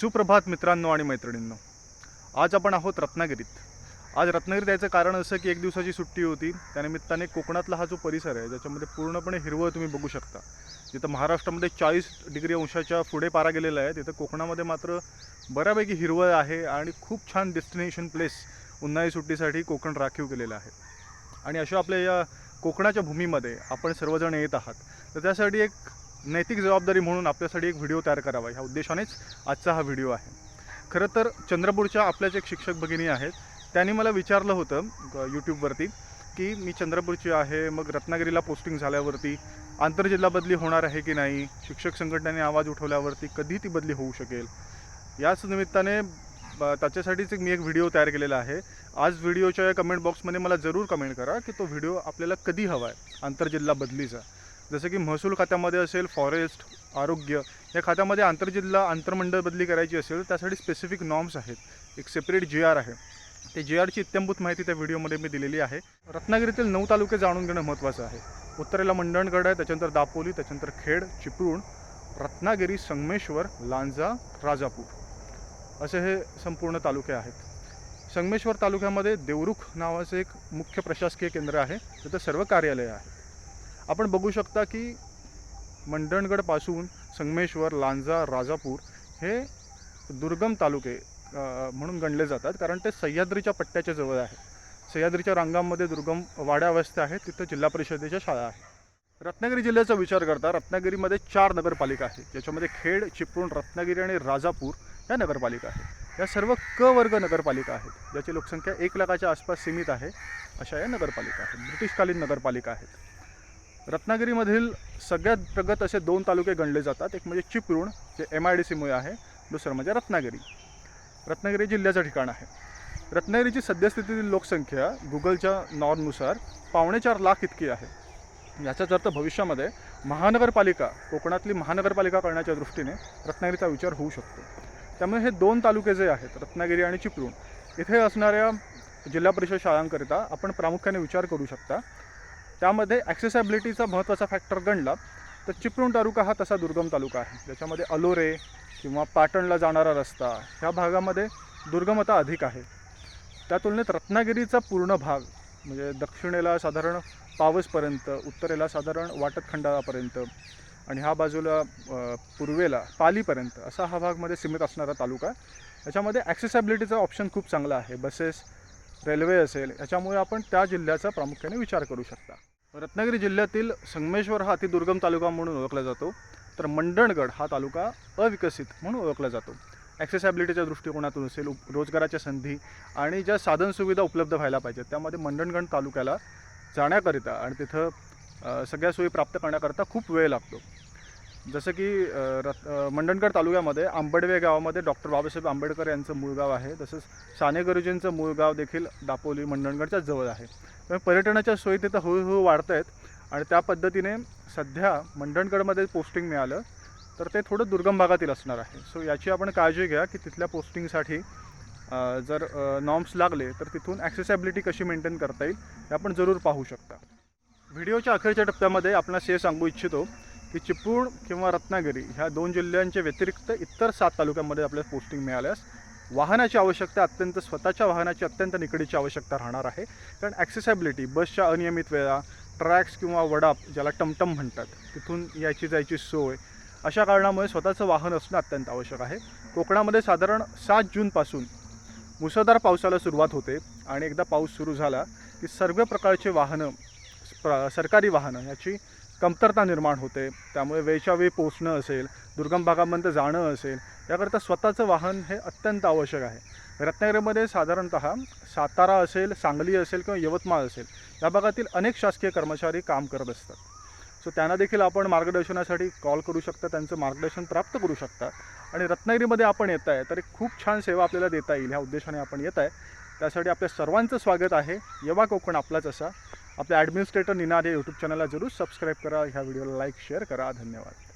सुप्रभात मित्रांनो आणि मैत्रिणींनो. आज आपण आहोत रत्नागिरीत. आज रत्नागिरीत यायचं कारण असं की एक दिवसाची सुट्टी होती. त्यानिमित्ताने कोकणातला हा जो परिसर आहे ज्याच्यामध्ये पूर्णपणे हिरवळ तुम्ही बघू शकता. जिथं महाराष्ट्रामध्ये चाळीस डिग्री अंशाच्या पुढे पारा गेलेला आहे तिथं कोकणामध्ये मात्र बऱ्यापैकी हिरवळ आहे आणि खूप छान डेस्टिनेशन प्लेस उन्हाळी सुट्टीसाठी कोकण राखीव केलेलं आहे. आणि अशा आपल्या या कोकणाच्या भूमीमध्ये आपण सर्वजण येत आहात. तर त्यासाठी एक नैतिक जबाबदारी म्हणून आपल्यासाठी एक व्हिडिओ तयार करावा. ह्या उद्देशानेच आजचा हा व्हिडिओ आहे. खरं तर चंद्रपूरच्या आपल्याच एक शिक्षक भगिनी आहेत. त्यांनी मला विचारलं होतं यूट्यूबवरती की मी चंद्रपूरची आहे मग रत्नागिरीला पोस्टिंग झाल्यावरती आंतरजिल्हा बदली होणार आहे की नाही? शिक्षक संघटनेने आवाज उठवल्यावरती कधी ती बदली होऊ शकेल? याच निमित्ताने ब- त्याच्यासाठीच एक मी एक व्हिडिओ तयार केलेला आहे. आज व्हिडिओच्या या कमेंट बॉक्समध्ये मला जरूर कमेंट करा की तो व्हिडिओ आपल्याला कधी हवा आहे? आंतरजिल्हा बदलीचा. जसं की महसूल खात्यामध्ये असेल फॉरेस्ट आरोग्य या खात्यामध्ये आंतरजिल्हा आंतरमंडळ बदली करायची असेल त्यासाठी स्पेसिफिक नॉर्म्स आहेत. एक सेपरेट जी आर आहे. ते जी आरची इत्यंभूत माहिती त्या व्हिडिओमध्ये मी दिलेली आहे. रत्नागिरीतील नऊ तालुके जाणून घेणं महत्त्वाचं आहे. उत्तरेला मंडणगड आहे त्याच्यानंतर दापोली त्याच्यानंतर खेड चिपळूण रत्नागिरी संगमेश्वर लांजा राजापूर. असे हे संपूर्ण तालुके आहेत. संगमेश्वर तालुक्यामध्ये देवरुख नावाचं एक मुख्य प्रशासकीय केंद्र आहे. तिथं सर्व कार्यालय आहे आपण बघू शकता की मंडणगडपासून संगमेश्वर लांजा राजापूर हे दुर्गम तालुके म्हणून गणले जातात. कारण ते सह्याद्रीच्या पट्ट्याच्या जवळ आहे. सह्याद्रीच्या रांगांमध्ये दुर्गम वाड्या वस्त्या आहेत. तिथं जिल्हा परिषदेच्या शाळा आहेत. रत्नागिरी जिल्ह्याचा विचार करता रत्नागिरीमध्ये चार नगरपालिका आहेत. ज्याच्यामध्ये खेड चिपळूण रत्नागिरी आणि राजापूर या नगरपालिका आहेत. या सर्व क वर्ग नगरपालिका आहेत. ज्याची लोकसंख्या एक लाखाच्या आसपास सीमित आहे अशा या नगरपालिका आहेत. ब्रिटिशकालीन नगरपालिका आहेत. रत्नागिरीमधील सगळ्यात प्रगत असे दोन तालुके गणले जातात. एक म्हणजे चिपळूण जे एम आय डी सीमुळे आहे. दुसरं म्हणजे रत्नागिरी. रत्नागिरी जिल्ह्याचं ठिकाण आहे. रत्नागिरीची सद्यस्थितीतील लोकसंख्या गुगलच्या नॉर्मनुसार पावणे चार लाख इतकी आहे. याचाच अर्थ भविष्यामध्ये महानगरपालिका कोकणातली महानगरपालिका करण्याच्या दृष्टीने रत्नागिरीचा विचार होऊ शकतो. त्यामुळे हे दोन तालुके जे आहेत रत्नागिरी आणि चिपळूण इथे असणाऱ्या जिल्हा परिषद शाळांकरिता आपण प्रामुख्याने विचार करू शकता. त्यामध्ये ॲक्सेसॅबिलिटीचा महत्त्वाचा फॅक्टर गणला तर चिपळूण तालुका हा तसा दुर्गम तालुका आहे. ज्याच्यामध्ये अलोरे किंवा पाटणला जाणारा रस्ता ह्या भागामध्ये दुर्गमता अधिक आहे. त्या तुलनेत रत्नागिरीचा पूर्ण भाग म्हणजे दक्षिणेला साधारण पावसपर्यंत उत्तरेला साधारण वाटतखंडापर्यंत आणि ह्या बाजूला पूर्वेला पालीपर्यंत असा हा भागमध्ये सीमित असणारा तालुका आहे. याच्यामध्ये ॲक्सेसॅबिलिटीचा ऑप्शन खूप चांगला आहे. बसेस रेल्वे असेल याच्यामुळे आपण त्या जिल्ह्याचा प्रामुख्याने विचार करू शकता. रत्नागिरी जिल्ह्यातील संगमेश्वर हा अतिदुर्गम तालुका म्हणून ओळखला जातो. तर मंडणगड हा तालुका अविकसित म्हणून ओळखला जातो. ॲक्सेसॅबिलिटीच्या दृष्टिकोनातून असेल उप- रोजगाराच्या संधी आणि ज्या साधनसुविधा उपलब्ध व्हायला पाहिजेत त्यामध्ये मंडणगड तालुक्याला जाण्याकरिता आणि तिथं सगळ्या सोयी प्राप्त करण्याकरता खूप वेळ लागतो. जसं की रत् रत मंडणगड तालुक्यामध्ये आंबडवे गावामध्ये डॉक्टर बाबासाहेब आंबेडकर यांचं मूळ गाव आहे. तसंच साने गुरुजींचं मूळ गाव देखील दापोली मंडणगडच्या जवळ आहे. त्यामुळे पर्यटनाच्या सोयी तिथं हळूहळू वाढत आहेत आणि त्या पद्धतीने सध्या मंडणगडमध्ये पोस्टिंग मिळालं तर ते थोडं दुर्गम भागातील असणार आहे. सो याची आपण काळजी घ्या की तिथल्या पोस्टिंगसाठी जर नॉर्म्स लागले तर तिथून ॲक्सेसॅबिलिटी कशी मेंटेन करता येईल हे आपण जरूर पाहू शकता. व्हिडिओच्या अखेरच्या टप्प्यामध्ये आपणास हे सांगू इच्छितो की चिपळूण किंवा रत्नागिरी ह्या दोन जिल्ह्यांच्या व्यतिरिक्त इतर सात तालुक्यांमध्ये आपल्याला पोस्टिंग मिळाल्यास वाहनाची आवश्यकता अत्यंत स्वतःच्या वाहनाची अत्यंत निकडीची आवश्यकता राहणार आहे. कारण ॲक्सेसॅबिलिटी बसच्या अनियमित वेळा ट्रॅक्स किंवा वडाप ज्याला टमटम म्हणतात तिथून यायची जायची सोय अशा कारणामुळे स्वतःचं वाहन असणं अत्यंत आवश्यक आहे. कोकणामध्ये साधारण सात जूनपासून मुसळधार पावसाला सुरुवात होते आणि एकदा पाऊस सुरू झाला की सर्व प्रकारचे वाहनं प्र सरकारी वाहनं याची कमतरता निर्माण होते. त्यामुळे वेळच्या वेळी पोचणं असेल दुर्गम भागामध्ये जाणं असेल याकरता स्वतःचं वाहन हे अत्यंत आवश्यक आहे. रत्नागिरीमध्ये साधारणत सातारा असेल सांगली असेल किंवा यवतमाळ असेल या भागातील अनेक शासकीय कर्मचारी काम करत असतात. सो त्यांना देखील आपण मार्गदर्शनासाठी कॉल करू शकता त्यांचं मार्गदर्शन प्राप्त करू शकता. आणि रत्नागिरीमध्ये आपण येत आहे तर एक खूप छान सेवा आपल्याला देता येईल ह्या उद्देशाने आपण येत आहे. त्यासाठी आपल्या सर्वांचं स्वागत आहे. यवा कोकण आपलाच असा. आपल्या ॲडमिनिस्ट्रेटर निनाद या यूट्यूब चॅनलला जरूर सबस्क्राईब करा. ह्या व्हिडिओला लाईक शेअर करा. धन्यवाद.